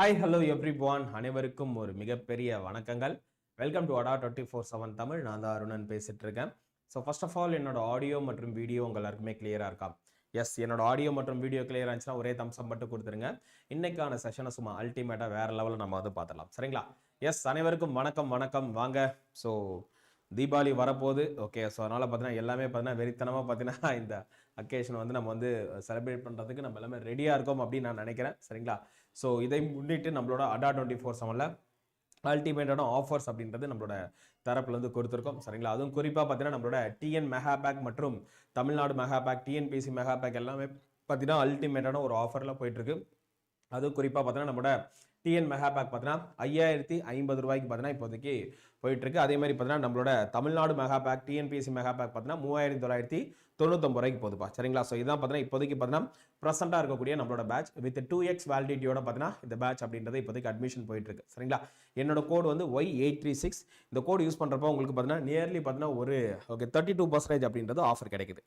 Hi hello every one அனைவருக்கும் ஒரு மிகப்பெரிய வணக்கங்கள். Welcome to Adda twenty four seven Tamil நான் தான் அருணன் பேசிட்டு இருக்கேன். ஸோ ஃபர்ஸ்ட் ஆஃப் ஆல் என்னோட ஆடியோ மற்றும் வீடியோ உங்கள் எல்லாருக்குமே கிளியராக இருக்கா? எஸ் என்னோட ஆடியோ மற்றும் வீடியோ கிளியர் ஆச்சுன்னா ஒரே தம்சம் மட்டும் கொடுத்துருங்க. இன்னைக்கான செஷனை சும்மா அல்டிமேட்டாக வேற லெவலில் நம்ம வந்து பார்த்துடலாம். சரிங்களா? எஸ் அனைவருக்கும் வணக்கம் வணக்கம். வாங்க. ஸோ தீபாவளி வரப்போகுது. ஓகே ஸோ அதனால் பார்த்தீங்கன்னா எல்லாமே பார்த்தீங்கன்னா வெறித்தனமாக பார்த்தீங்கன்னா இந்த அக்கேஷன் வந்து நம்ம வந்து செலிப்ரேட் பண்ணுறதுக்கு நம்ம எல்லாமே ரெடியாக இருக்கோம் அப்படின்னு நான் நினைக்கிறேன். சரிங்களா? ஸோ இதை முன்னிட்டு நம்மளோட அடா டுவெண்ட்டி ஃபோர் செவனில் அல்டிமேட்டான ஆஃபர்ஸ் அப்படின்றது நம்மளோட தரப்புலேருந்து கொடுத்துருக்கோம். சரிங்களா? அதுவும் குறிப்பாக பார்த்தீங்கன்னா நம்மளோட டிஎன் மெகா பேக் மற்றும் Tamil Nadu mega pack TNPSC mega pack எல்லாமே பார்த்தீங்கன்னா அல்டிமேட்டான ஒரு ஆஃபரில் போயிட்டுருக்கு அதுவும் குறிப்பாக பார்த்தீங்கன்னா நம்மளோட டிஎன் மெகா பேக் பார்த்தீங்கன்னா ஐயாயிரத்தி ஐம்பது ரூபாய்க்கு பார்த்தீங்கன்னா இப்போதைக்கு போயிட்டுருக்கு. அதே மாதிரி பார்த்தீங்கன்னா நம்மளோட Tamil Nadu mega pack TNPSC mega pack பார்த்தீங்கன்னா மூவாயிரத்தி தொள்ளாயிரத்தி தொண்ணூத்தொம்பது ரூபாய்க்கு போதுப்பா சரிங்களா? ஸோ இதான் பார்த்தீங்கன்னா இப்போதைக்கு பார்த்தீங்கன்னா ப்ரெசென்ட்டாக இருக்கக்கூடிய நம்மளோட பேட்ச் வித் டூ எக்ஸ் வேலிடிட்டியோட பார்த்தீங்கன்னா இந்த பேட்ச் அப்படின்றது இப்போதைக்கு அட்மிஷன் போயிட்டு இருக்கு சரிங்களா? என்னோட கோடு வந்து ஒய் எயிட் த்ரீ சிக்ஸ் இந்த கோடு யூஸ் பண்ணுறப்போ உங்களுக்கு பார்த்தீங்கன்னா நியர்லி பார்த்தீங்கன்னா ஒரு ஓகே தேர்ட்டி டூ பர்சன்டேஜ் அப்படின்றது ஆஃபர் கிடைக்குது.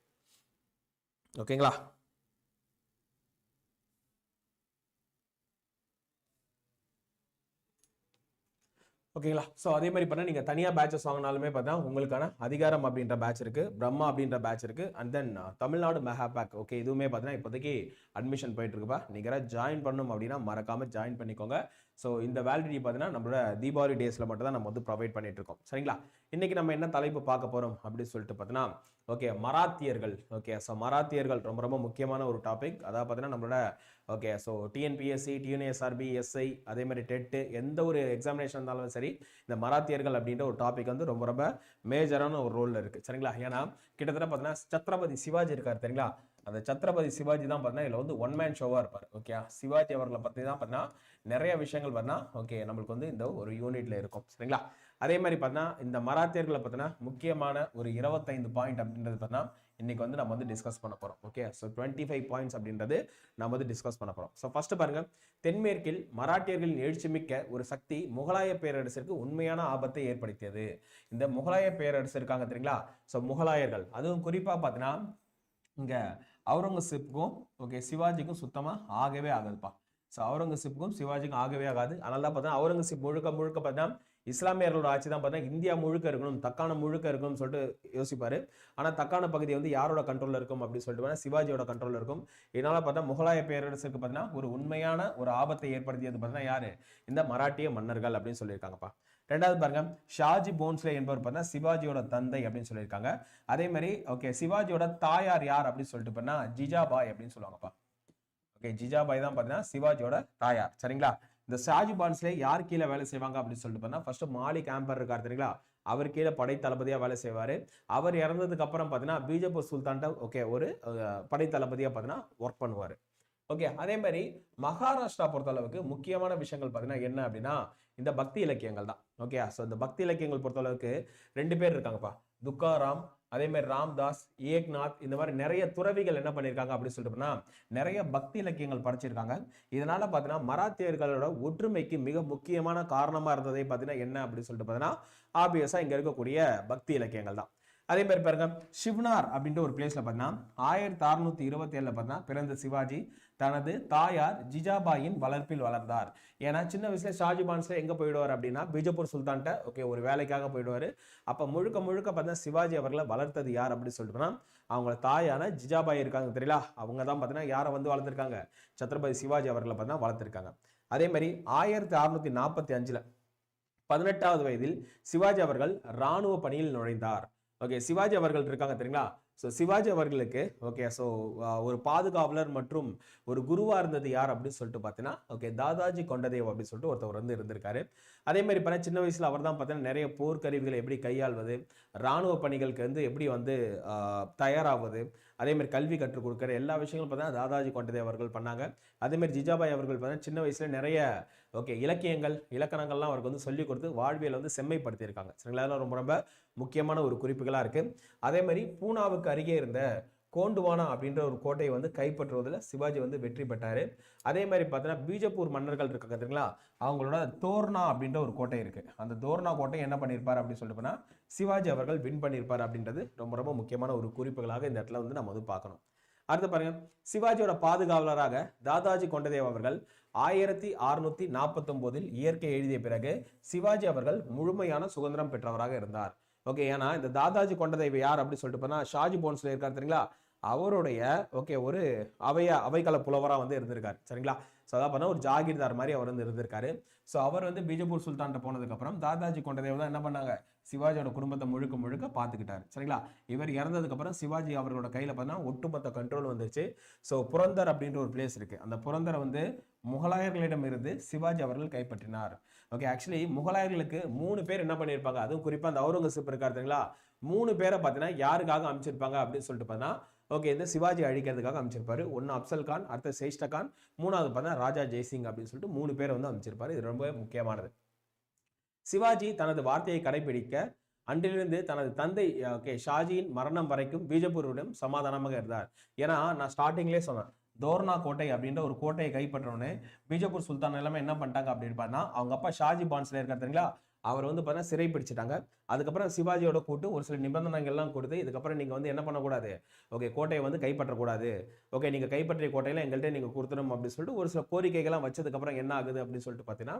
ஓகேங்களா ஓகேங்களா? ஸோ அதே மாதிரி பார்த்தா நீங்கள் தனியாக பேட்சஸ் வாங்கினாலுமே பார்த்தா உங்களுக்கான அதிகாரம் அப்படின்ற பேட்ச் இருக்குது பிரம்மா அப்படின்ற பேட்ச் இருக்குது and then Tamil Nadu mega pack okay இதுவுமே பார்த்தீங்கன்னா இப்போதைக்கு அட்மிஷன் போயிட்டு இருக்குப்பா நீங்கள் ஜாயின் பண்ணணும் அப்படின்னா மறக்காமல் ஜாயின் பண்ணிக்கோங்க. ஸோ இந்த வேலிடிட்டி பார்த்தீங்கன்னா நம்மளோட தீபாவளி டேஸில் மட்டும் தான் நம்ம வந்து ப்ரொவைட் பண்ணிட்டு இருக்கோம். சரிங்களா? இன்றைக்கி நம்ம என்ன தலைப்பு பார்க்க போகிறோம் அப்படின்னு சொல்லிட்டு பார்த்தீங்கன்னா ஓகே மராத்தியர்கள். ஓகே ஸோ மராத்தியர்கள் ரொம்ப ரொம்ப முக்கியமான ஒரு டாபிக் அதாவது பார்த்தீங்கன்னா நம்மளோட okay so TNPSC TNSRB SI அதே மாதிரி டெட்டு எந்த ஒரு எக்ஸாமினேஷன் இருந்தாலும் சரி இந்த மராத்தியர்கள் அப்படின்ற ஒரு டாபிக் வந்து ரொம்ப ரொம்ப மேஜரான ஒரு ரோலில் இருக்குது சரிங்களா? ஏன்னா கிட்டத்தட்ட பார்த்தீங்கன்னா சத்ரபதி சிவாஜி இருக்கார் தெரியுங்களா? அந்த சத்ரபதி சிவாஜி தான் பார்த்தீங்கன்னா இதில் வந்து ஒன் மேன் ஷோவாக இருப்பார். ஓகே சிவாஜி அவர்களை பற்றி தான் பார்த்தீங்கன்னா நிறைய விஷயங்கள் பார்த்தீங்கன்னா ஓகே நம்மளுக்கு வந்து இந்த ஒரு யூனிட்டில் இருக்கும். சரிங்களா? அதே மாதிரி பார்த்தீங்கன்னா இந்த மராத்தியர்களை பார்த்தீங்கன்னா முக்கியமான ஒரு இருபத்தைந்து பாயிண்ட் அப்படின்றது பார்த்தீங்கன்னா இன்னைக்கு வந்து நம்ம வந்து டிஸ்கஸ் பண்ண போகிறோம் okay so twenty five points அப்படின்றது நம்ம வந்து டிஸ்கஸ் பண்ண போகிறோம் ஸோ ஃபர்ஸ்ட் பாருங்க தென்மேற்கில் மராட்டியர்களின் எழுச்சி மிக்க ஒரு சக்தி முகலாய பேரரசிற்கு உண்மையான ஆபத்தை ஏற்படுத்தியது. இந்த முகலாய பேரரசு இருக்காங்க தெரியுங்களா? ஸோ முகலாயர்கள். அதுவும் குறிப்பாக பார்த்தீங்கன்னா இங்கே அவுரங்கசீப்புக்கும் ஓகே சிவாஜிக்கும் சுத்தமாக ஆகவே ஆகாதுப்பா. ஸோ அவுரங்கசீப்புக்கும் சிவாஜிக்கும் ஆகவே ஆகாது. அதனால தான் பார்த்தீங்கன்னா அவுரங்கசீப் முழுக்க முழுக்க பார்த்தீங்கன்னா இஸ்லாமியர்களோட ஆட்சி தான் பார்த்தீங்கன்னா இந்தியா முழுக்க இருக்கணும் தக்கான முழுக்க இருக்கணும்னு சொல்லிட்டு யோசிப்பாரு. ஆனால் தக்கான பகுதி வந்து யாரோட கண்ட்ரோலில் இருக்கும் அப்படின்னு சொல்லிட்டு சிவாஜியோட கண்ட்ரோலில் இருக்கும். இதனால பார்த்தா முகலாய பேரரசுக்கு பார்த்தீங்கன்னா ஒரு உண்மையான ஒரு ஆபத்தை ஏற்படுத்தியது பார்த்தீங்கன்னா யாரு? இந்த மராட்டிய மன்னர்கள் அப்படின்னு சொல்லியிருக்காங்கப்பா. ரெண்டாவது பாருங்க ஷாஜி போன்ஸ்லே என்பவர் பார்த்தீங்கன்னா சிவாஜியோட தந்தை அப்படின்னு சொல்லியிருக்காங்க. அதே மாதிரி ஓகே சிவாஜியோட தாயார் யார் அப்படின்னு சொல்லிட்டு பார்த்தீங்கன்னா ஜிஜாபாய் அப்படின்னு சொல்லுவாங்கப்பா. ஓகே ஜிஜாபாய் தான் பார்த்தீங்கன்னா சிவாஜியோட தாயார். சரிங்களா? இந்த ஷாஜி யார் கீழே வேலை செய்வாங்க அப்படின்னு சொல்லிட்டு பார்த்தா ஃபர்ஸ்ட் மாலிக் ஆம்பர் இருக்கார் தெரியுங்களா? அவர் கீழே படை தளபதியா வேலை செய்வார். அவர் இறந்ததுக்கு அப்புறம் பார்த்தீங்கன்னா பீஜப்பூர் சுல்தான்ட்ட ஓகே ஒரு படை தளபதியா பார்த்தீங்கன்னா ஒர்க் பண்ணுவார். ஓகே அதே மாதிரி மகாராஷ்டிரா பொறுத்தளவுக்கு முக்கியமான விஷயங்கள் பார்த்தீங்கன்னா என்ன அப்படின்னா இந்த பக்தி இலக்கியங்கள் தான். ஓகே ஸோ இந்த பக்தி இலக்கியங்கள் பொறுத்தளவுக்கு ரெண்டு பேர் இருக்காங்கப்பா. துக்காராம் அதே மாதிரி ராம்தாஸ் ஏக்நாத் இந்த மாதிரி நிறைய துறவிகள் என்ன பண்ணியிருக்காங்க அப்படின்னு சொல்லிட்டு நிறைய பக்தி இலக்கியங்கள் படைச்சிருக்காங்க. இதனால பார்த்தீங்கன்னா மராத்தியர்களோட ஒற்றுமைக்கு மிக முக்கியமான காரணமாக இருந்ததே பார்த்தீங்கன்னா என்ன அப்படின்னு சொல்லிட்டு பார்த்தீங்கன்னா ஆப்வியஸாக இங்கே இருக்கக்கூடிய பக்தி இலக்கியங்கள் தான். அதே மாதிரி பாருங்க சிவ்னார் அப்படின்ற ஒரு பிளேஸ்ல பார்த்தீங்கன்னா ஆயிரத்தி அறுநூத்தி இருபத்தி ஏழுல பார்த்தீங்கன்னா பிறந்த சிவாஜி தனது தாயார் ஜிஜாபாயின் வளர்ப்பில் வளர்ந்தார். ஏன்னா சின்ன வயசுல ஷாஜிபான்ஸ்ல எங்க போயிடுவார் அப்படின்னா பிஜப்பூர் சுல்தான்ட்ட ஓகே ஒரு வேலைக்காக போயிடுவாரு. அப்ப முழுக்க முழுக்க பார்த்தீங்கன்னா சிவாஜி அவர்களை வளர்த்தது யார் அப்படின்னு சொல்லிட்டுனா அவங்கள தாயான ஜிஜாபாய் இருக்காங்க தெரியல அவங்க தான் பார்த்தீங்கன்னா யாரை வந்து வளர்த்துருக்காங்க. சத்ரபதி சிவாஜி அவர்களை பார்த்தீங்கன்னா வளர்த்துருக்காங்க. அதே மாதிரி ஆயிரத்தி அறுநூத்தி நாற்பத்தி அஞ்சுல பதினெட்டாவது வயதில் சிவாஜி அவர்கள் ராணுவ பணியில் நுழைந்தார். ஓகே சிவாஜி அவர்கள் இருக்காங்க தெரியுங்களா? ஸோ சிவாஜி அவர்களுக்கு ஓகே ஸோ ஒரு பாதுகாவலர் மற்றும் ஒரு குருவாக இருந்தது யார் அப்படின்னு சொல்லிட்டு பார்த்தீங்கன்னா ஓகே தாதாஜி கொண்டதேவ் அப்படின்னு சொல்லிட்டு ஒருத்தவர் வந்து இருந்திருக்காரு. அதே மாதிரி பார்த்தா சின்ன வயசில் அவர் தான் பார்த்தீங்கன்னா நிறைய போர்க்கருவிகளை எப்படி கையாள்வது ராணுவ பணிகளுக்கு வந்து எப்படி வந்து தயாராவது அதேமாதிரி கல்வி கற்றுக் கொடுக்குற எல்லா விஷயங்களும் பார்த்தீங்கன்னா தாதாஜி கொண்டதே அவர்கள் பண்ணாங்க. அதே மாதிரி ஜிஜாபாய் அவர்கள் பார்த்தீங்கன்னா சின்ன வயசில் நிறைய ஓகே இலக்கியங்கள் இலக்கணங்கள்லாம் அவருக்கு வந்து சொல்லிக் கொடுத்து வாழ்வியல் வந்து செம்மைப்படுத்தியிருக்காங்க. சரிங்களா? அதெல்லாம் ரொம்ப ரொம்ப முக்கியமான ஒரு குறிப்புகளாக இருக்குது அதே மாதிரி பூனாவுக்கு அருகே இருந்த கோண்டுவானா அப்படின்ற ஒரு கோட்டையை வந்து கைப்பற்றுவதில் சிவாஜி வந்து வெற்றி பெற்றார். அதே மாதிரி பார்த்தீங்கன்னா பீஜப்பூர் மன்னர்கள் இருக்காங்க தெரியுங்களா அவங்களோட தோர்னா அப்படின்ற ஒரு கோட்டை இருக்குது அந்த தோர்னா கோட்டை என்ன பண்ணியிருப்பார் அப்படின்னு சொல்லிட்டு சிவாஜி அவர்கள் வின் பண்ணியிருப்பார் அப்படின்றது ரொம்ப ரொம்ப முக்கியமான ஒரு குறிப்புகளாக இந்த இடத்துல வந்து நம்ம வந்து பார்க்கணும். அடுத்து பாருங்க சிவாஜியோட பாதுகாவலராக தாதாஜி கொண்டதேவ் அவர்கள் ஆயிரத்தி அறுநூத்தி நாற்பத்தொம்போதில் இயற்கை எழுதிய பிறகு சிவாஜி அவர்கள் முழுமையான சுதந்திரம் பெற்றவராக இருந்தார். ஓகே ஏன்னா இந்த தாதாஜி கொண்டதேவ் யார் அப்படின்னு சொல்லிட்டு போனா ஷாஜி போன்ஸ்ல இருக்காரு தெரியுங்களா? அவருடைய ஓகே ஒரு அவைய அவைக்கால புலவராக வந்து இருந்திருக்காரு. சரிங்களா? ஸோ அதான் பண்ண ஒரு ஜாகிர்தார் மாதிரி அவர் வந்து இருந்திருக்காரு. ஸோ அவர் வந்து பிஜப்பூர் சுல்தான்கிட்ட போனதுக்கப்புறம் தாதாஜி கொண்டதேவ் தான் என்ன பண்ணாங்க? சிவாஜியோட குடும்பத்தை முழுக்க முழுக்க பார்த்துக்கிட்டாரு. சரிங்களா? இவர் இறந்ததுக்கப்புறம் சிவாஜி அவர்களோட கையில் பார்த்தீங்கன்னா ஒட்டுமொத்த கண்ட்ரோல் வந்துருச்சு. ஸோ புரந்தர் அப்படின்ற ஒரு பிளேஸ் இருக்குது அந்த புரந்தரை வந்து முகலாயர்களிடம் இருந்து சிவாஜி அவர்கள் கைப்பற்றினார். ஓகே ஆக்சுவலி முகலாயர்களுக்கு மூணு பேர் என்ன பண்ணியிருப்பாங்க? அதுவும் குறிப்பாக அந்த அவுரங்கசீப் இருக்காரு தெரியுங்களா? மூணு பேரை பார்த்தீங்கன்னா யாருக்காக அமைச்சிருப்பாங்க அப்படின்னு சொல்லிட்டு பார்த்தீங்கன்னா ஓகே இந்த சிவாஜி அழிக்கிறதுக்காக அமைச்சிருப்பாரு. ஒன்று அப்சல் கான் அடுத்த சேஷ்ட கான் மூணாவது பார்த்தா ராஜா ஜெய்சிங் அப்படின்னு சொல்லிட்டு மூணு பேரை வந்து அமைச்சிருப்பாரு. இது ரொம்ப முக்கியமானது. சிவாஜி தனது வார்த்தையை கடைபிடிக்க அன்றிலிருந்து தனது தந்தை ஓகே ஷாஜியின் மரணம் வரைக்கும் பிஜப்பூரிடம் சமாதானமாக இருந்தார். ஏன்னா நான் ஸ்டார்டிங்லேயே சொன்னேன் தோர்னா கோட்டை அப்படின்ற ஒரு கோட்டையை கைப்பற்றோன்னு பீஜப்பூர் சுல்தான் எல்லாமே என்ன பண்ணிட்டாங்க அப்படின்னு பார்த்தா அவங்க அப்பா ஷாஜி பான்ஸ்ல இருக்காரு தெரியுங்களா? அவர் வந்து பார்த்தீங்கன்னா சிறை பிடிச்சிட்டாங்க அதுக்கப்புறம் சிவாஜியோட கூட்டு ஒரு சில நிபந்தனைகள்லாம் கொடுத்து இதுக்கப்புறம் நீங்கள் வந்து என்ன பண்ணக்கூடாது? ஓகே கோட்டையை வந்து கைப்பற்றக்கூடாது. ஓகே நீங்கள் கைப்பற்றிய கோட்டையில எங்கள்கிட்ட நீங்கள் கொடுத்துடும் அப்படின்னு சொல்லிட்டு ஒரு சில கோரிக்கைகள்லாம் வச்சதுக்கப்புறம் என்ன ஆகுது அப்படின்னு சொல்லிட்டு பார்த்தீங்கன்னா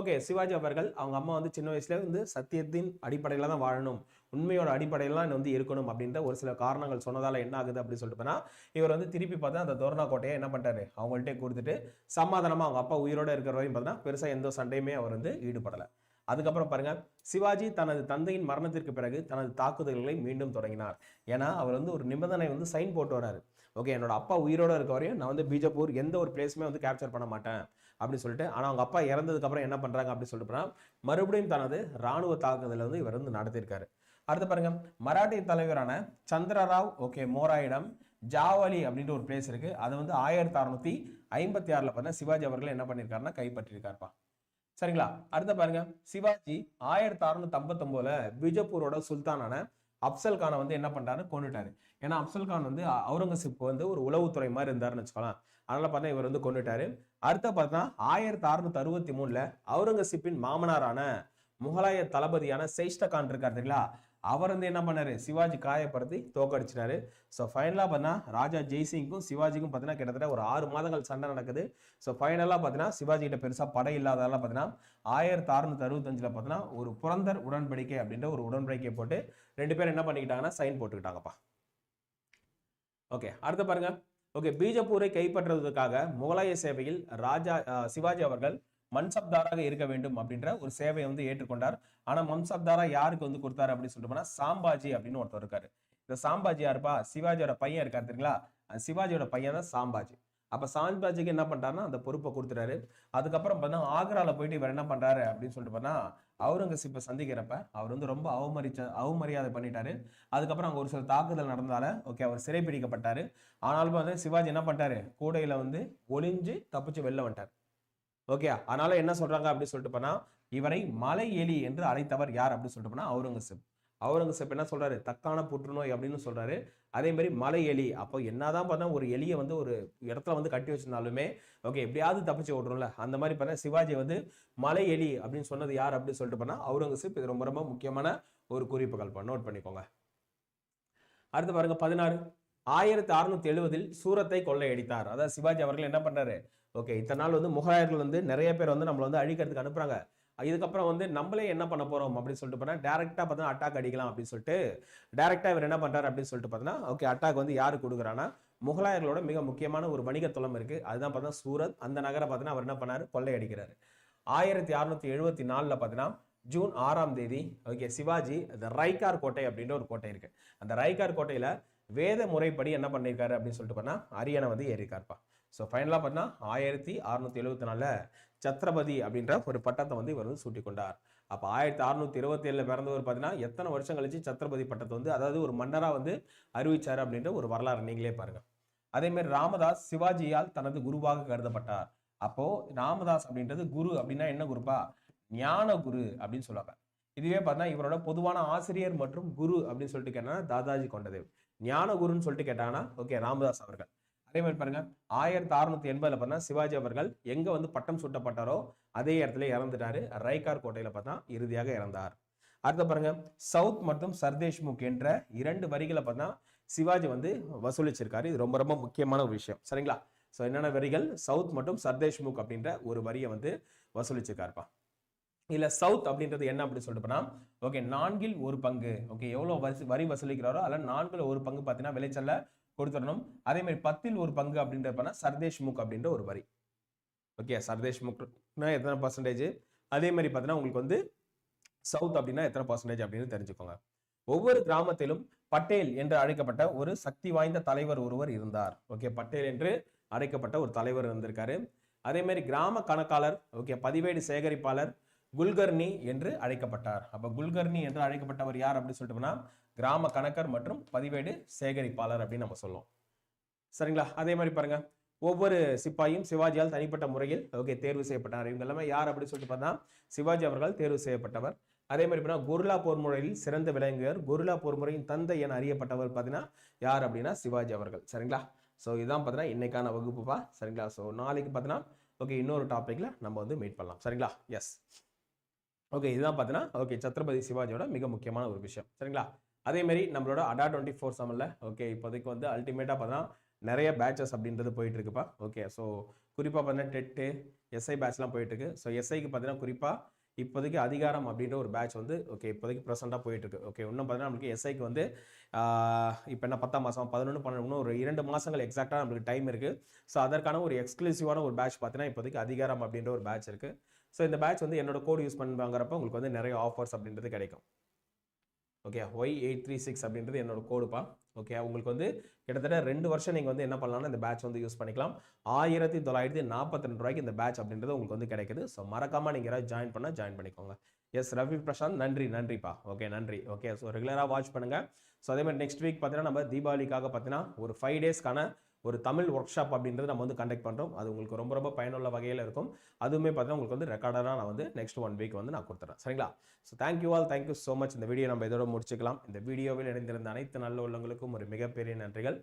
ஓகே சிவாஜி அவர்கள் அவங்க அம்மா வந்து சின்ன வயசுல வந்து சத்தியத்தின் அடிப்படையில் தான் வாழணும். உண்மையோட அடிப்படையிலாம் வந்து இருக்கணும் அப்படின்ற ஒரு சில காரணங்கள் சொன்னதால என்ன ஆகுது அப்படின்னு சொல்லிட்டு இவர் வந்து திருப்பி பார்த்தா அந்த தோரணா கோட்டையை என்ன பண்ணிட்டாரு? அவங்கள்ட்டே கொடுத்துட்டு சமாதானமாக அவங்க அப்பா உயிரோட இருக்கிற வரையும் பார்த்தீங்கன்னா பெருசாக எந்த சண்டையுமே அவர் வந்து ஈடுபடலை. அதுக்கப்புறம் பாருங்க சிவாஜி தனது தந்தையின் மரணத்திற்கு பிறகு தனது தாக்குதல்களை மீண்டும் தொடங்கினார். ஏன்னா அவர் வந்து ஒரு நிபந்தனை வந்து சைன் போட்டு வராரு ஓகே என்னோட அப்பா உயிரோட இருக்க வரையும் நான் வந்து பீஜப்பூர் எந்த ஒரு பிளேஸுமே வந்து கேப்சர் பண்ண மாட்டேன். அப்படின்னு சொல்லிட்டு ஆனால் அவங்க அப்பா இறந்ததுக்கு அப்புறம் என்ன பண்ணுறாங்க அப்படின்னு சொல்லிட்டு மறுபடியும் தனது ராணுவ தாக்குதலை வந்து இவர் வந்து நடத்தியிருக்காரு. அடுத்து பாருங்க மராட்டிய தலைவரான சந்திரராவ் ஓகே மோராயிடம் ஜாவலி அப்படின்ற ஒரு பிளேஸ் இருக்கு. அது வந்து ஆயிரத்தி அறுநூத்தி ஐம்பத்தி ஆறில் பார்த்தா சிவாஜி அவர்கள் என்ன பண்ணியிருக்காருன்னா கைப்பற்றியிருக்காருப்பா. சரிங்களா? அடுத்த பாருங்க. சிவாஜி ஆயிரத்தி அறுநூத்தி ஐம்பத்தொன்பதுல பிஜப்பூரோட சுல்தானான அப்சல் கானை வந்து என்ன பண்றாரு கொண்டுட்டாரு ஏன்னா அப்சல் கான் வந்து அவுரங்கசீப் வந்து ஒரு உளவுத்துறை மாதிரி இருந்தாருன்னு வச்சுக்கலாம் அதனால பார்த்தா இவர் வந்து கொண்டுட்டாரு அடுத்த பார்த்தா ஆயிரத்தி அறுநூத்தி அறுபத்தி மூணுல அவுரங்கசீப்பின் மாமனாரான முகலாய தளபதியான சேஷ்ட கான் இருக்கார் தெரியுங்களா? அவர் வந்து என்ன பண்ணாரு? சிவாஜி காயப்படுத்தி தோக்கடிச்சினாரு ஸோ ஃபைனலாக பார்த்தீங்கன்னா ராஜா ஜெய்சிங்க்கும் சிவாஜிக்கும் பார்த்தீங்கன்னா கிட்டத்தட்ட ஒரு ஆறு மாதங்கள் சண்டை நடக்குது. ஸோ ஃபைனலாக பார்த்தீங்கன்னா சிவாஜி கிட்ட பெருசாக படை இல்லாததால பார்த்தீங்கன்னா ஆயிரத்தி அறுநூத்தி அறுபத்தஞ்சில் பார்த்தீங்கன்னா ஒரு புரந்தர் உடன்படிக்கை அப்படின்ற ஒரு உடன்படிக்கை போட்டு ரெண்டு பேரும் என்ன பண்ணிக்கிட்டாங்கன்னா சைன் போட்டுக்கிட்டாங்கப்பா. ஓகே அடுத்து பாருங்க. ஓகே பீஜப்பூரை கைப்பற்றுவதற்காக முகலாய சேவையில் ராஜா சிவாஜி அவர்கள் மன்சப்தாராக இருக்க வேண்டும் அப்படின்ற ஒரு சேவையை வந்து ஏற்றுக்கொண்டார். ஆனா மன்சப்தாரா யாருக்கு வந்து கொடுத்தாரு அப்படின்னு சொல்லிட்டு போனா சாம்பாஜி அப்படின்னு ஒருத்தர் இருக்காரு. இந்த சாம்பாஜி யாருப்பா? சிவாஜியோட பையன் இருக்காரு தெரியுங்களா? அந்த சிவாஜியோட பையன் தான் சாம்பாஜி. அப்ப சாம்பாஜிக்கு என்ன பண்றாருன்னா அந்த பொறுப்பை கொடுத்துறாரு அதுக்கப்புறம் பார்த்தா ஆக்ரால போயிட்டு இவர் என்ன பண்றாரு அப்படின்னு சொல்லிட்டு போனா அவுரங்கசீப்பை சந்திக்கிறப்ப அவர் வந்து ரொம்ப அவமரிச்ச அவமரியாதை பண்ணிட்டாரு. அதுக்கப்புறம் அங்க ஒரு சில தாக்குதல் நடந்தால ஓகே அவர் சிறைப்பிடிக்கப்பட்டாரு ஆனாலும் வந்து சிவாஜி என்ன பண்ணிட்டாரு? கூடையில வந்து ஒளிஞ்சு தப்பிச்சு வெளில வந்துட்டார். ஓகே அதனால என்ன சொல்றாங்க அப்படின்னு சொல்லிட்டு போனா இவரை மலை எலி என்று அழைத்தவர் யார் அப்படின்னு சொல்லிட்டு போனா அவுரங்கசீப். அவுரங்கசீப் என்ன சொல்றாரு? தக்கான புற்றுநோய் அப்படின்னு சொல்றாரு. அதே மாதிரி மலை எலி. அப்போ என்னதான் பார்த்தா ஒரு எலியை வந்து ஒரு இடத்துல வந்து கட்டி வச்சிருந்தாலுமே ஓகே எப்படியாவது தப்பிச்சு ஓடுறோம்ல. அந்த மாதிரி பார்த்தா சிவாஜி வந்து மலை எலி அப்படின்னு சொன்னது யார் அப்படின்னு சொல்லிட்டு போனா அவுரங்கசீப். இது ரொம்ப ரொம்ப முக்கியமான ஒரு குறிப்புகள். நோட் பண்ணிக்கோங்க. அடுத்து பாருங்க பதினாறு. ஆயிரத்தி அறுநூத்தி எழுவதில் சூரத்தை கொள்ளையடித்தார். அதாவது சிவாஜி அவர்கள் என்ன பண்றாரு ஓகே இத்தனை நாள் வந்து முகலாயர்கள் வந்து நிறைய பேர் வந்து நம்மளை வந்து அழிக்கிறதுக்கு அனுப்புறாங்க. இதுக்கப்புறம் வந்து நம்மளே என்ன பண்ண போறோம் அப்படின்னு சொல்லிட்டு பார்த்தா டேரக்டா பார்த்தா அட்டாக் அடிக்கலாம் அப்படின்னு சொல்லிட்டு டேரக்டா இவர் என்ன பண்றாரு அப்படின்னு சொல்லிட்டு பார்த்தீங்கன்னா ஓகே அட்டாக் வந்து யாரு கொடுக்குறான்னா முகலாயர்களோட மிக முக்கியமான ஒரு வணிக தளம் இருக்கு. அதுதான் பார்த்தா சூரத் அந்த நகரை பார்த்தீங்கன்னா அவர் என்ன பண்ணாரு? கொள்ளையடிக்கிறாரு. ஆயிரத்தி அறுநூத்தி எழுபத்தி நாலுல பார்த்தீங்கன்னா ஜூன் ஆறாம் தேதி ஓகே சிவாஜி அந்த ரைகார் கோட்டை அப்படின்ற ஒரு கோட்டை இருக்கு. அந்த ரைகார் கோட்டையில வேத முறைப்படி என்ன பண்ணியிருக்காரு அப்படின்னு சொல்லிட்டு பண்ணால் அரியணை வந்து ஏறியிருக்காருப்பா ஸோ ஃபைனலாக பார்த்தா ஆயிரத்தி அறுநூத்தி எழுபத்தி நாலில் சத்ரபதி அப்படின்ற ஒரு பட்டத்தை வந்து இவர் வந்து சூட்டிக் கொண்டார் அப்போ ஆயிரத்தி அறுநூத்தி இருபத்தி ஏழில் பிறந்தவர் பார்த்தீங்கன்னா எத்தனை வருஷம் கழிச்சு சத்ரபதி பட்டத்தை வந்து அதாவது ஒரு மன்னராக வந்து அறிவிச்சார் அப்படின்ற ஒரு வரலாறு நீங்களே பாருங்கள் அதேமாரி ராமதாஸ் சிவாஜியால் தனது குருவாக கருதப்பட்டார். அப்போ ராமதாஸ் அப்படின்றது குரு அப்படின்னா என்ன குருப்பா? ஞான குரு அப்படின்னு சொல்லுவாங்க. இதுவே பார்த்தா இவரோட பொதுவான ஆசிரியர் மற்றும் குரு அப்படின்னு சொல்லிட்டு கேட்டா தாதாஜி கொண்டதேவ். ஞானகுருன்னு சொல்லிட்டு கேட்டாங்கன்னா ஓகே ராமதாஸ் அவர்கள். அதே மாதிரி பாருங்க ஆயிரத்தி அறுநூத்தி எண்பதுல பார்த்தா சிவாஜி அவர்கள் எங்க வந்து பட்டம் சூட்டப்பட்டாரோ அதே இடத்துல இறந்துட்டாரு. ரைகார் கோட்டையில பார்த்தா இறுதியாக இறந்தார். அடுத்த பாருங்க சவுத் மற்றும் சர்தேஷ்முக் என்ற இரண்டு வரிகளை பார்த்தா சிவாஜி வந்து வசூலிச்சிருக்காரு. இது ரொம்ப ரொம்ப முக்கியமான ஒரு விஷயம். சரிங்களா? ஸோ என்னென்ன வரிகள்? சவுத் மற்றும் சர்தேஷ்முக் அப்படின்ற ஒரு வரியை வந்து வசூலிச்சிருக்காருப்பா. இல்ல சவுத் அப்படின்றது என்ன அப்படின்னு சொல்லிட்டு போனால் ஓகே நான்கில் ஒரு பங்கு. ஓகே எவ்வளவு வரி வரி வசூலிக்கிறாரோ அதில் நான்கில் ஒரு பங்கு பார்த்தீங்கன்னா விளைச்சல்ல கொடுத்துடணும். அதே மாதிரி பத்தில் ஒரு பங்கு அப்படின்றதுனா சர்தேஷ் முக் அப்படின்ற ஒரு வரி. ஓகே சர்தேஷ் முக்னா எத்தனை பர்சன்டேஜ் அதே மாதிரி பார்த்தீங்கன்னா உங்களுக்கு வந்து சவுத் அப்படின்னா எத்தனை பர்சன்டேஜ் அப்படின்னு தெரிஞ்சுக்கோங்க. ஒவ்வொரு கிராமத்திலும் பட்டேல் என்று அழைக்கப்பட்ட ஒரு சக்தி வாய்ந்த தலைவர் ஒருவர் இருந்தார். ஓகே பட்டேல் என்று அழைக்கப்பட்ட ஒரு தலைவர் இருந்திருக்காரு. அதே மாதிரி கிராம கணக்காளர் ஓகே பதிவேடு சேகரிப்பாளர் குல்கர்னி என்று அழைக்கப்பட்டார். அப்ப குல்கர்னி என்று அழைக்கப்பட்டவர் யார் அப்படின்னு சொல்லிட்டோம்னா கிராம கணக்கர் மற்றும் பதிவேடு சேகரிப்பாளர் அப்படின்னு நம்ம சொல்லுவோம். சரிங்களா? அதே மாதிரி பாருங்க. ஒவ்வொரு சிப்பாயும் சிவாஜியால் தனிப்பட்ட முறையில் ஓகே தேர்வு செய்யப்பட்டார். இவங்க எல்லாமே யார் அப்படின்னு சொல்லிட்டு பார்த்தா சிவாஜி அவர்கள் தேர்வு செய்யப்பட்டவர். அதே மாதிரி பார்த்தீங்கன்னா குருலா போர் முறையில் சிறந்த விளங்குவர். குருலா போர் முறையின் தந்தை என அறியப்பட்டவர் பார்த்தீங்கன்னா யார் அப்படின்னா சிவாஜி அவர்கள். சரிங்களா? ஸோ இதுதான் பார்த்தீங்கன்னா இன்னைக்கான வகுப்புப்பா சரிங்களா? ஸோ நாளைக்கு பார்த்தீங்கன்னா ஓகே இன்னொரு டாப்பிக்கில் நம்ம வந்து மீட் பண்ணலாம். சரிங்களா? எஸ் ஓகே இதுதான் பார்த்தீங்கன்னா ஓகே சத்ரபதி சிவாஜியோட மிக முக்கியமான ஒரு விஷயம். சரிங்களா? அதேமாரி நம்மளோட அடா டுவெண்ட்டி ஃபோர் செவனில் ஓகே இப்போதைக்கு வந்து அல்டிமேட்டாக பார்த்தீங்கன்னா நிறைய பேட்சஸ் அப்படின்றது போயிட்டு இருக்குப்பா ஓகே ஸோ குறிப்பாக பார்த்தீங்கன்னா டெட்டு எஸ்ஐ பேட்ச்லாம் போயிட்டு இருக்கு ஸோ எஸ்ஐக்கு பார்த்தீங்கன்னா குறிப்பாக இப்போதைக்கு அதிகாரம் அப்படின்ற ஒரு பேட்ச் வந்து ஓகே இப்போதைக்கு ப்ரெசென்ட்டாக போயிட்டு இருக்கு ஓகே இன்னும் பார்த்தீங்கன்னா நம்மளுக்கு எஸ்ஐக்கு வந்து இப்போ என்ன பத்தாம் மாதம் பதினொன்று பன்னெண்டு இன்னும் ஒரு இரண்டு மாதங்கள் எக்ஸாக்டாக நம்மளுக்கு டைம் இருக்குது ஸோ அதற்கான ஒரு எக்ஸ்க்ளூசிவான ஒரு பேட்ச் பார்த்தீங்கன்னா இப்போதைக்கு அதிகாரம் அப்படின்ற ஒரு பேட்ச் இருக்குது ஸோ இந்த பேட்ச் வந்து என்னோட கோட் யூஸ் பண்ணி வாங்குறப்ப உங்களுக்கு வந்து நிறைய ஆஃபர்ஸ் அப்படின்றது கிடைக்கும். Okay Y eight three six அப்படின்றது என்னோட கோடுப்பா ஓகே உங்களுக்கு வந்து கிட்டத்தட்ட ரெண்டு வருஷம் நீங்கள் வந்து என்ன பண்ணலாம்னா இந்த பேட்ச் வந்து யூஸ் பண்ணிக்கலாம். ஆயிரத்தி தொள்ளாயிரத்தி நாற்பத்தி ரெண்டு ரூபாய்க்கு இந்த பேட்ச் அப்படின்றது உங்களுக்கு வந்து கிடைக்குது. ஸோ மறக்காமல் நீங்கள் யாராவது ஜாயின் பண்ணால் ஜாயின் பண்ணிக்கோங்க. எஸ் ரவி பிரசாந்த் நன்றி நன்றிப்பா ஓகே நன்றி. ஓகே ஸோ ரெகுலராக வாட்ச் பண்ணுங்கள் ஸோ அதே மாதிரி நெக்ஸ்ட் வீக் பார்த்தீங்கன்னா நம்ம தீபாவளிக்காக பார்த்தீங்கன்னா ஒரு ஃபைவ் டேஸ்க்கான ஒரு தமிழ் ஒர்க் ஷாப் அப்படின்றது நம்ம வந்து கண்டக்ட் பண்ணுறோம் அது உங்களுக்கு ரொம்ப ரொம்ப பயனுள்ள வகையில் இருக்கும். அதுவுமே பார்த்தீங்கன்னா உங்களுக்கு வந்து ரெக்கார்டாக நான் வந்து நெக்ஸ்ட் ஒன் வீக் வந்து நான் கொடுத்துறேன். சரிங்களா? So thank you all thank you so much இந்த வீடியோ நம்ம இதோட முடிச்சுக்கலாம். இந்த வீடியோவில் இணைந்திருந்த அனைத்து நல்ல உள்ளங்களுக்கும் ஒரு மிகப்பெரிய நன்றிகள்.